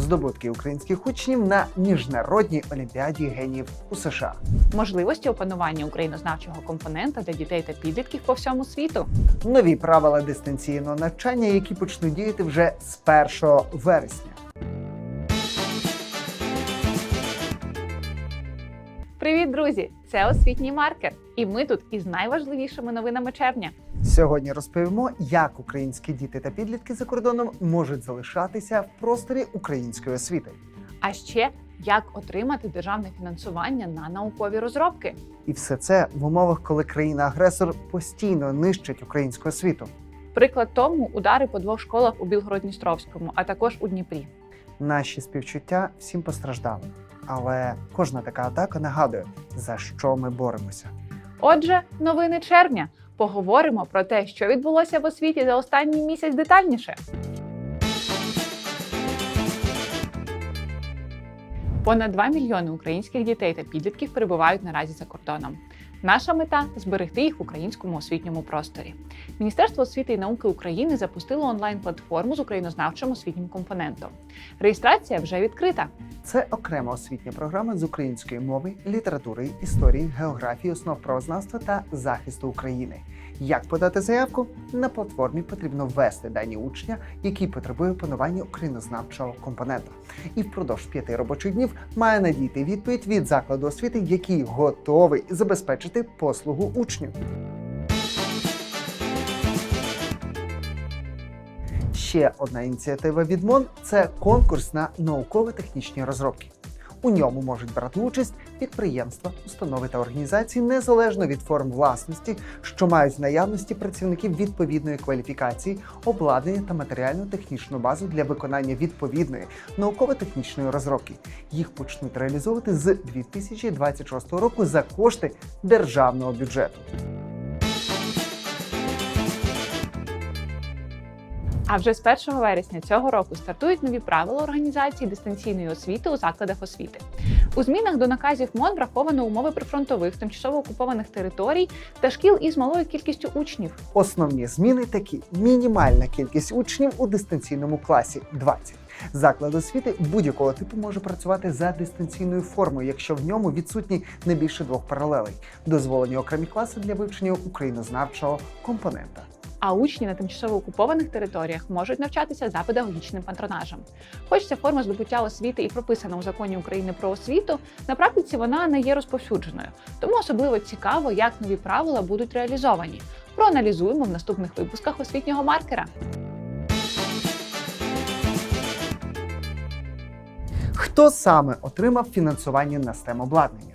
здобутки українських учнів на міжнародній олімпіаді генів у США. можливості опанування українознавчого компонента для дітей та підлітків по всьому світу. Нові правила дистанційного навчання, які почнуть діяти вже з 1 вересня. Привіт, друзі! Це освітній маркер, і ми тут із найважливішими новинами червня. Сьогодні розповімо, як українські діти та підлітки за кордоном можуть залишатися в просторі української освіти. А ще як отримати державне фінансування на наукові розробки. І все це в умовах, коли країна-агресор постійно нищить українську освіту. Приклад тому удари по двох школах у Білгород-Дністровському, а також у Дніпрі. Наші співчуття всім постраждалим. Але кожна така атака нагадує, за що ми боремося. Отже, новини червня. Поговоримо про те, що відбулося в освіті за останній місяць детальніше. Понад 2 мільйони українських дітей та підлітків перебувають наразі за кордоном. Наша мета зберегти їх в українському освітньому просторі. Міністерство освіти і науки України запустило онлайн-платформу з українознавчим освітнім компонентом. Реєстрація вже відкрита. Це окрема освітня програма з української мови, літератури, історії, географії, основ правознавства та захисту України. Як подати заявку? На платформі потрібно ввести дані учня, який потребує опанування українознавчого компонента. І впродовж п'яти робочих днів має надійти відповідь від закладу освіти, який готовий забезпечити послугу учню. Ще одна ініціатива від МОН це конкурс на науково-технічні розробки. У ньому можуть брати участь підприємства, установи та організації незалежно від форм власності, що мають в наявності працівників відповідної кваліфікації, обладнання та матеріально-технічну базу для виконання відповідної науково-технічної розробки. Їх почнуть реалізовувати з 2026 року за кошти державного бюджету. А вже з 1 вересня цього року стартують нові правила організації дистанційної освіти у закладах освіти. У змінах до наказів МОН враховано умови прифронтових, тимчасово окупованих територій та шкіл із малою кількістю учнів. Основні зміни такі: мінімальна кількість учнів у дистанційному класі 20. Заклад освіти будь-якого типу може працювати за дистанційною формою, якщо в ньому відсутні не більше двох паралелей. Дозволені окремі класи для вивчення українознавчого компонента. А учні на тимчасово окупованих територіях можуть навчатися за педагогічним патронажем. Хоч ця форма здобуття освіти і прописана у законі України про освіту, на практиці вона не є розповсюдженою. Тому особливо цікаво, як нові правила будуть реалізовані. Проаналізуємо в наступних випусках освітнього маркера. Хто саме отримав фінансування на STEM обладнання?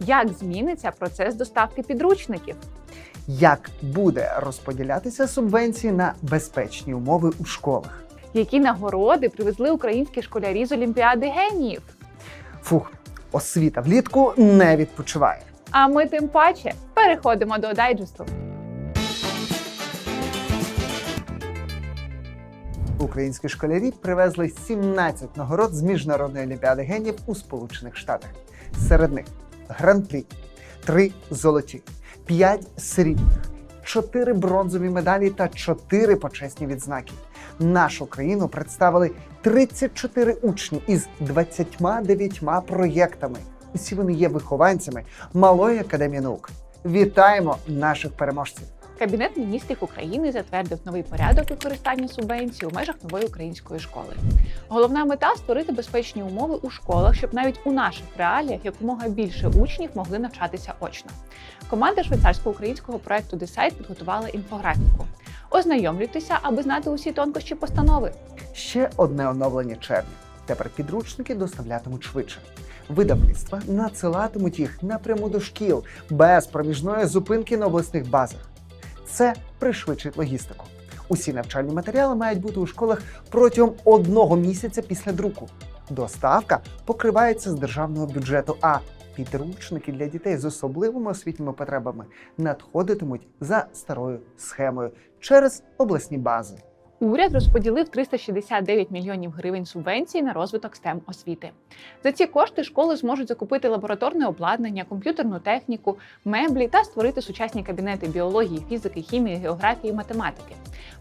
Як зміниться процес доставки підручників? Як буде розподілятися субвенції на безпечні умови у школах? Які нагороди привезли українські школярі з Олімпіади геніїв? Фух, освіта влітку не відпочиває. А ми тим паче переходимо до дайджесту. Українські школярі привезли 17 нагород з міжнародної олімпіади генів у Сполучених Штатах. Серед них гран-прі, 3 золоті, 5 срібних, 4 бронзові медалі та 4 почесні відзнаки. Нашу країну представили 34 учні із 29 проєктами. Усі вони є вихованцями Малої академії наук. Вітаємо наших переможців! Кабінет міністрів України затвердив новий порядок використання субвенцій у межах нової української школи. Головна мета створити безпечні умови у школах, щоб навіть у наших реаліях якомога більше учнів могли навчатися очно. Команда швейцарсько-українського проекту Десайт підготувала інфографіку. Ознайомлюйтеся, аби знати усі тонкощі постанови. Ще одне оновлення червня. Тепер підручники доставлятимуть швидше. Видавництва надсилатимуть їх напряму до шкіл без проміжної зупинки на обласних базах. Це пришвидшить логістику. Усі навчальні матеріали мають бути у школах протягом одного місяця після друку. Доставка покривається з державного бюджету, а підручники для дітей з особливими освітніми потребами надходитимуть за старою схемою через обласні бази. Уряд розподілив 369 мільйонів гривень субвенцій на розвиток STEM освіти. За ці кошти школи зможуть закупити лабораторне обладнання, комп'ютерну техніку, меблі та створити сучасні кабінети біології, фізики, хімії, географії, математики.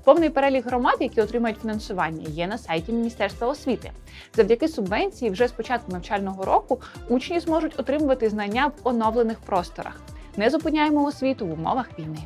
Повний перелік громад, які отримають фінансування, є на сайті Міністерства освіти. Завдяки субвенції, вже з початку навчального року учні зможуть отримувати знання в оновлених просторах. Не зупиняємо освіту в умовах війни.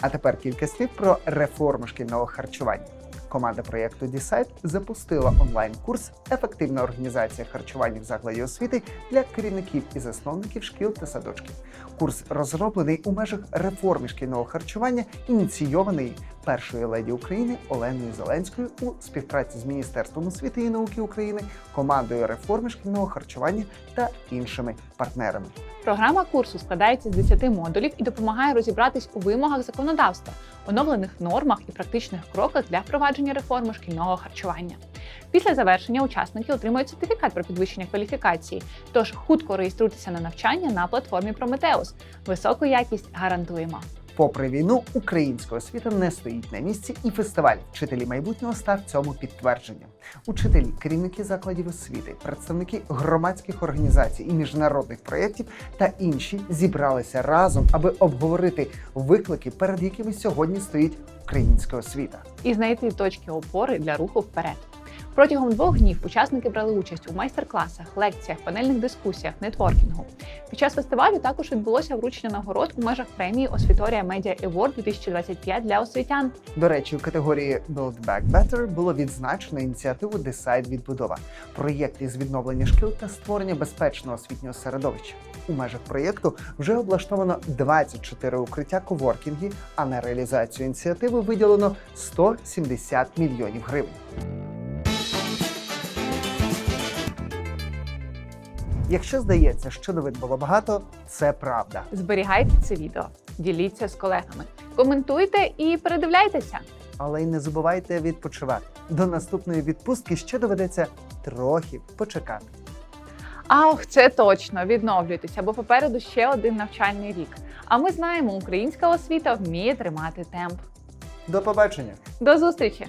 А тепер кілька слів про реформу шкільного харчування. Команда проєкту Дісайт запустила онлайн-курс Ефективна організація харчування в закладі освіти для керівників і засновників шкіл та садочків. Курс розроблений у межах реформи шкільного харчування, ініційований першою леді України Оленою Зеленською у співпраці з Міністерством освіти і науки України, командою реформи шкільного харчування та іншими партнерами. Програма курсу складається з 10 модулів і допомагає розібратись у вимогах законодавства, оновлених нормах і практичних кроках для впровадження реформи шкільного харчування. Після завершення учасники отримують сертифікат про підвищення кваліфікації. Тож хутко реєструйтеся на навчання на платформі Прометеус. Високу якість гарантуємо. Попри війну, українська освіта не стоїть на місці, і фестиваль вчителі майбутнього став цьому підтвердженням. Учителі, керівники закладів освіти, представники громадських організацій і міжнародних проєктів та інші зібралися разом, аби обговорити виклики, перед якими сьогодні стоїть українська освіта. і знайти точки опори для руху вперед. Протягом двох днів учасники брали участь у майстер-класах, лекціях, панельних дискусіях, нетворкінгу. Під час фестивалю також відбулося вручення нагород у межах премії Освіторія Media Award 2025 для освітян. До речі, у категорії Build Back Better було відзначено ініціативу Decide відбудова, проєкт із відновлення шкіл та створення безпечного освітнього середовища. У межах проєкту вже облаштовано 24 укриття коворкінги, а на реалізацію ініціативи виділено 170 мільйонів гривень. Якщо здається, що новин було багато, це правда. Зберігайте це відео, діліться з колегами, коментуйте і передивляйтеся. Але й не забувайте відпочивати. До наступної відпустки ще доведеться трохи почекати. Ах, це точно відновлюйтеся, бо попереду ще один навчальний рік. А ми знаємо, українська освіта вміє тримати темп. До побачення! До зустрічі!